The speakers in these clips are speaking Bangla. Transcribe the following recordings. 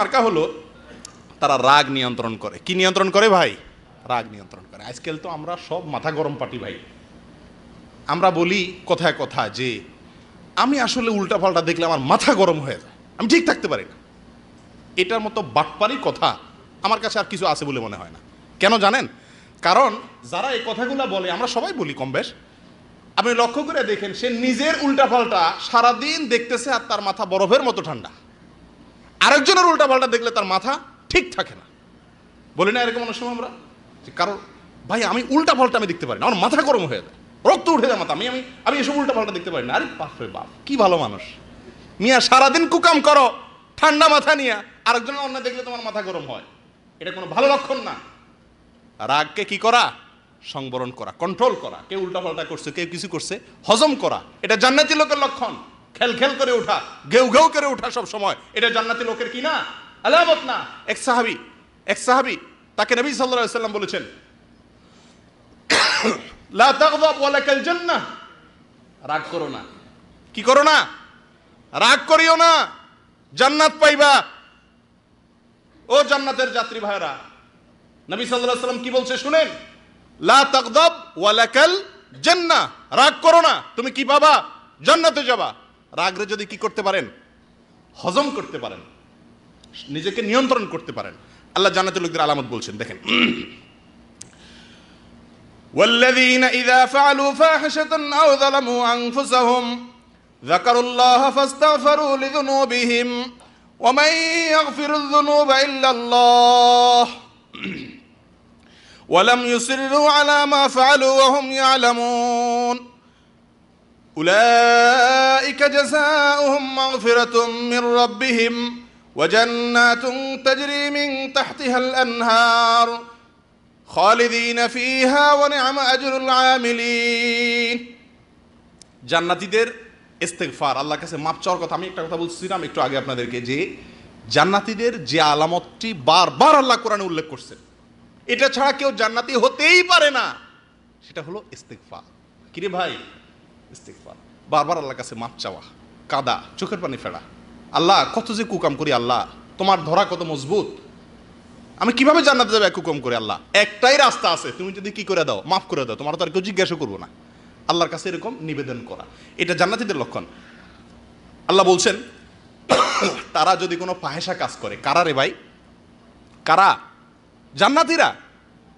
মার্কা হলো তারা রাগ নিয়ন্ত্রণ করে। কি নিয়ন্ত্রণ করে ভাই? রাগ নিয়ন্ত্রণ করে। আজকাল তো আমরা সব মাথা গরম পাটি ভাই। আমরা বলি কথায় কথা যে, আমি আসলে উল্টা পাল্টা দেখলে আমার মাথা গরম হয়ে যায়। আমি ঠিক থাকতে পারি না। এটার মতো বাটপারি কথা আমার কাছে আর কিছু আছে বলে মনে হয় না। কেন জানেন? কারণ যারা এই কথাগুলো বলে, আমরা সবাই বলি কম বেশ। আপনি লক্ষ্য করে দেখেন, সে নিজের উল্টা পাল্টা সারাদিন দেখতেছে আর তার মাথা বরফের মতো ঠান্ডা। আরেকজনের উল্টা পাল্টা দেখলে তার মাথা ঠিক থাকে না। বলি না এরকম অনেক সময় আমরা যে কারণ ভাই, আমি উল্টা পাল্টা আমি দেখতে পারি না, আমার মাথা গরম হয়ে যায়, রক্ত উঠে যায় মাথা, আমি আমি আমি এসব উল্টা পাল্টা দেখতে পারি না। আরে বাপ রে বাপ, কি ভালো মানুষ। মিয়া, সারাদিন কুকাম করো, ঠান্ডা মাথা নিয়ে, আরেকজনের অন্য দেখলে তোমার মাথা গরম হয়। এটা কোনো ভালো লক্ষণ না। রাগকে কি করা? সংবরণ করা কন্ট্রোল করা। কেউ উল্টা পাল্টা করছে, কেউ কিছু করছে, হজম করা। এটা জান্নাতি লোকের লক্ষণ। খেল খেল করে ওঠা, ঘেউ ঘেউ করে ওঠা সব সময়। এটা জান্নাতি লোকের কি না? আলামত না। এক সাহাবি এক সাহাবি তাকে নবী সাল্লাম বলেছেন রাগ করো না। কি করো না? রাগ করিও না। জান্নাত পাইবা। ও জান্নাতের যাত্রী ভাইরা নবী আলাইহি সাল্লাম কি বলছে শুনেন? লা তাগদাব ওয়ালাকাল জান্নাহ। রাগ করো না। তুমি কি পাবা? জান্নাতে যাবা। রাগরে যদি কি করতে পারেন হজম করতে পারেন নিজেকে নিয়ন্ত্রণ করতে পারেন আল্লাহ জান্নাতের লোকদের আলামত বলছেন দেখেন والذين إذا فعلوا فاحشة أو ظلموا أنفسهم ذكروا الله فاستغفروا لذنوبهم ومن يغفر الذنوب إلا الله ولم يصروا على ما فعلوا وهم يعلمون أولئك جزاؤهم مغفرة من ربهم وجنات تجري من تحتها الأنهار خالدين فيها ونعم أجر العاملين জান্নাতীদের ইস্তেগফার আল্লাহর কাছে মাপ চাওয়ার কথা আমি একটা কথা বলছিলাম একটু আগে আপনাদেরকে যে জান্নাতীদের যে আলামতটি বারবার আল্লাহ কোরআনে উল্লেখ করছেন এটা ছাড়া কেউ জান্নাতি হতেই পারে না সেটা হলো ইস্তেগফার কিরে ভাই ইস্তেগফার। বারবার আল্লাহর কাছে মাপ চাওয়া, কাদা, চোখের পানি ফেরা আল্লাহ, কত যে কুকাম করি আল্লাহ, তোমার ধরা কত মজবুত। আমি কীভাবে জান্নাতে যাব এক কুকম করে আল্লাহ? একটাই রাস্তা আছে, তুমি যদি কি করে দাও, মাফ করে দাও, তোমার তো আর কেউ জিজ্ঞাসা করব না। আল্লাহর কাছে এরকম নিবেদন করা। এটা জান্নাতিদের লক্ষণ। আল্লাহ বলছেন, তারা যদি কোনো পাহেসা কাজ করে, কারা রে ভাই? কারা? জান্নাতিরা।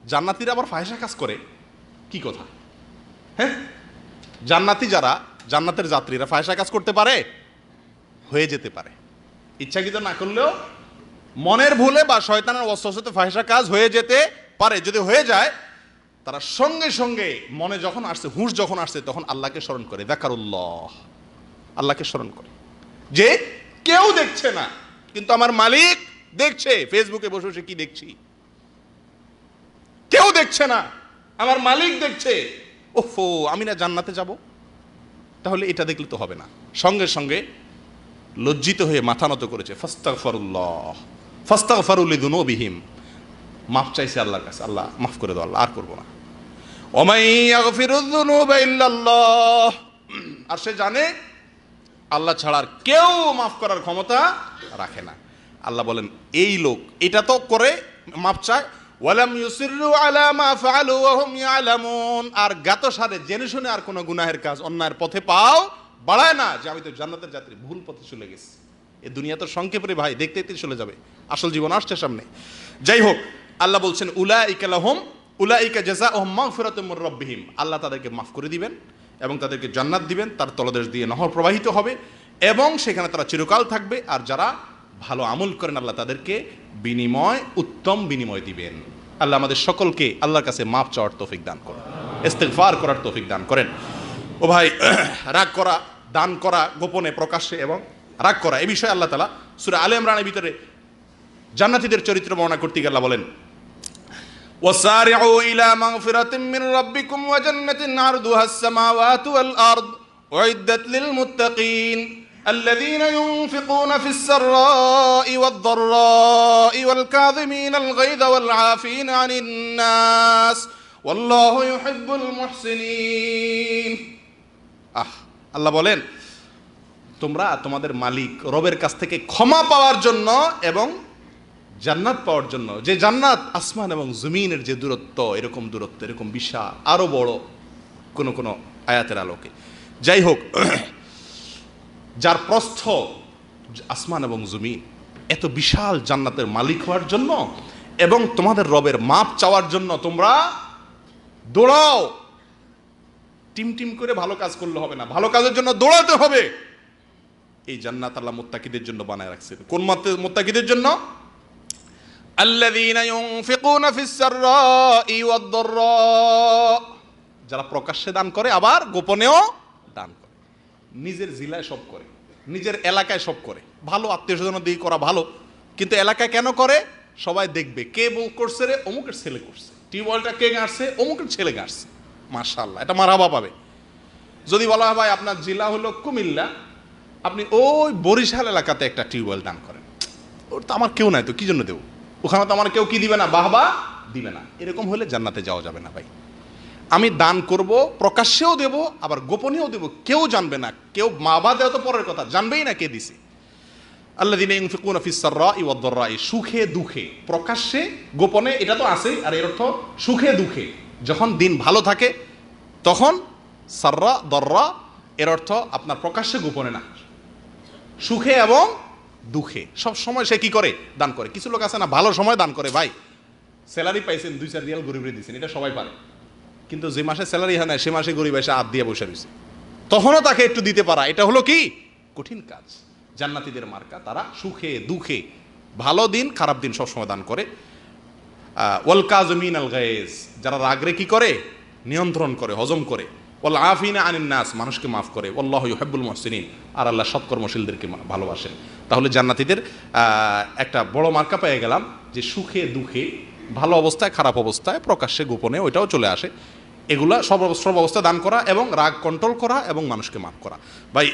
জান্নাতিরা আবার ফাহেসা কাজ করে? কি কথা? হ্যাঁ? জান্নাতি যারা, জান্নাতের যাত্রীরা ফায়সা কাজ করতে পারে, হয়ে যেতে পারে। ইচ্ছাকৃত না করলেও মনের ভুলে বা শয়তানের অস্ত্রতে ফাহেসা কাজ হয়ে যেতে পারে। যদি হয়ে যায়, তারা সঙ্গে সঙ্গে মনে যখন আসছে, হুঁশ যখন আসছে, তখন আল্লাহকে স্মরণ করে। দেখারুল্লাহ আল্লাহকে স্মরণ করে। যে কেউ দেখছে না, কিন্তু আমার মালিক দেখছে। ফেসবুকে বসে বসে কি দেখছি? কেউ দেখছে না, আমার মালিক দেখছে। ওফো আমি না জান্নাতে যাব? তাহলে এটা দেখলে তো হবে না। সঙ্গে সঙ্গে লজ্জিত হয়ে মাথা নত করেছে, ফাস্তাগফারুল্লাহ ফাস্তাগফারুলিদুনুবিহিম মাফ চাইছে আল্লাহর কাছে, আল্লাহ মাফ করে দাও, আল্লাহ আর করব না। আর সে জানে, আল্লাহ ছাড়া আর কেউ মাফ করার ক্ষমতা রাখে না। আল্লাহ বলেন, এই লোক, এটা তো করে মাফ চায় ওয়ালাম ইউসিরু ইয়ালামুন। আর সারে জেনে শুনে আর কোনো গুনাহের কাজ অন্যায়ের পথে পাও, বাড়ায় না যে আমি তো জান্নাতের যাত্রী, ভুল পথে চলে গেছি। এ দুনিয়া তো সংক্ষেপে ভাই, দেখতে দেখতে চলে যাবে। আসল জীবন আসছে সামনে। যাই হোক, আল্লাহ বলছেন উলা ইকালাহম উলা ইকা জেজা ওহম মাগফিরাতুমির রব্বিহিম। আল্লাহ তাদেরকে মাফ করে দিবেন এবং তাদেরকে জান্নাত দিবেন, তার তলদেশ দিয়ে নহর প্রবাহিত হবে এবং সেখানে তারা চিরকাল থাকবে। আর যারা ভালো আমল করেন আল্লাহ তাদেরকে বিনিময় উত্তম বিনিময় দিবেন আল্লাহ আমাদের সকলকে আল্লাহর কাছে মাপ চাওয়ার তৌফিক দান করেন ইস্তেগফার করার তৌফিক দান করেন ও ভাই রাগ করা দান করা গোপনে প্রকাশ্যে এবং রাগ করা এই বিষয়ে আল্লাহ তালা সুরা আলে ইমরানের ভিতরে জান্নাতীদের চরিত্র বর্ণনা করতে গেলে বলেন وسارعوا إلى مغفرة من ربكم وجنة عرضها السماوات والأرض أعدت للمتقين الذين ينفقون في السراء والضراء والكاظمين الغيظ والعافين عن الناس والله يحب المحسنين আহ আল্লাহ বলেন তোমরা তোমাদের মালিক রবের কাছ থেকে ক্ষমা পাওয়ার জন্য এবং জান্নাত পাওয়ার জন্য যে জান্নাত আসমান এবং জমিনের যে দূরত্ব এরকম দূরত্ব এরকম বিশাল আরও বড় কোনো কোনো আয়াতের আলোকে যাই হোক যার প্রস্থ আসমান এবং জমিন। এত বিশাল জান্নাতের মালিক হওয়ার জন্য এবং তোমাদের রবের মাপ চাওয়ার জন্য তোমরা দৌড়াও। টিম টিম করে ভালো কাজ করলে হবে না। ভালো কাজের জন্য দৌড়াতে হবে। এই জান্নাত আল্লাহ মোত্তাকিদের জন্য বানায় রাখছেন কোন মোত্তাকিদের জন্য? যারা প্রকাশ্যে দান করে, আবার গোপনেও দান করে। নিজের জেলায় সব করে, নিজের এলাকায় সব করে। ভালো আত্মীয় স্বজন দিয়ে করা ভালো, কিন্তু এলাকায় কেন করে? সবাই দেখবে। কে বউ করছে রে? অমুকের ছেলে করছে। টিউবওয়েলটা কে গাড়ছে? অমুকের ছেলে গাড়ছে। মার্শাল্লাহ এটা মারাবা পাবে যদি বলা হয় ভাই, আপনার জেলা হলো কুমিল্লা, আপনি ওই বরিশাল এলাকাতে একটা টিউবওয়েল দান করেন। ওর তো আমার কেউ নাই তো, কি জন্য দেবো? ওখানে তো আমার কেউ কি দিবে না? বাহবা দিবে না। এরকম হলে জান্নাতে যাওয়া যাবে না ভাই। আমি দান করব, প্রকাশ্যেও দেব, আবার গোপনেও দেব। কেউ জানবে না। কেউ মা বা দেওয়া তো পরের কথা। জানবেই না কে দিছে। আল্লাহ দিনে ইনফিকুন ফিসাররা সুখে, দুঃখে। প্রকাশ্যে, গোপনে, এটা তো আছেই। আর এর অর্থ সুখে, দুঃখে। যখন দিন ভালো থাকে, তখন সাররা, দররা, এর অর্থ আপনার প্রকাশ্যে, গোপনে না। সুখে এবং দুঃখে। সব সময় সে কি করে? দান করে। কিছু লোক আছে না, ভালো সময় দান করে। ভাই, স্যালারি পাইছেন দুই চার রিয়াল গরিবরে দিয়েছেন এটা সবাই পারে। কিন্তু যে মাসে স্যালারি হয় না সে মাসে গরিব এসে হাত দিয়ে বসে রয়েছে। তখনও তাকে একটু দিতে পারা। এটা হলো কি? কঠিন কাজ। জান্নাতীদের মার্কা। তারা সুখে, দুঃখে, ভালো দিন, খারাপ দিন সবসময় দান করে। ওয়াল কাজমিন আল গায়েজ। যারা রাগরে কি করে? নিয়ন্ত্রণ করে, হজম করে। ওয়াল আফিনা আনিন নাস। মানুষকে মাফ করে। আল্লাহ ইউহাব্বুল মুহসিনিন। আর আল্লাহ সৎকর্মশীলদেরকে ভালোবাসেন। তাহলে জান্নাতীদের একটা বড় মার্কা পেয়ে গেলাম যে সুখে, দুঃখে, ভালো অবস্থায়, খারাপ অবস্থায়, প্রকাশ্যে, গোপনে ওইটাও চলে আসে। এগুলা সব অব- সব অবস্থায় দান করা এবং রাগ কন্ট্রোল করা এবং মানুষকে মাফ করা। ভাই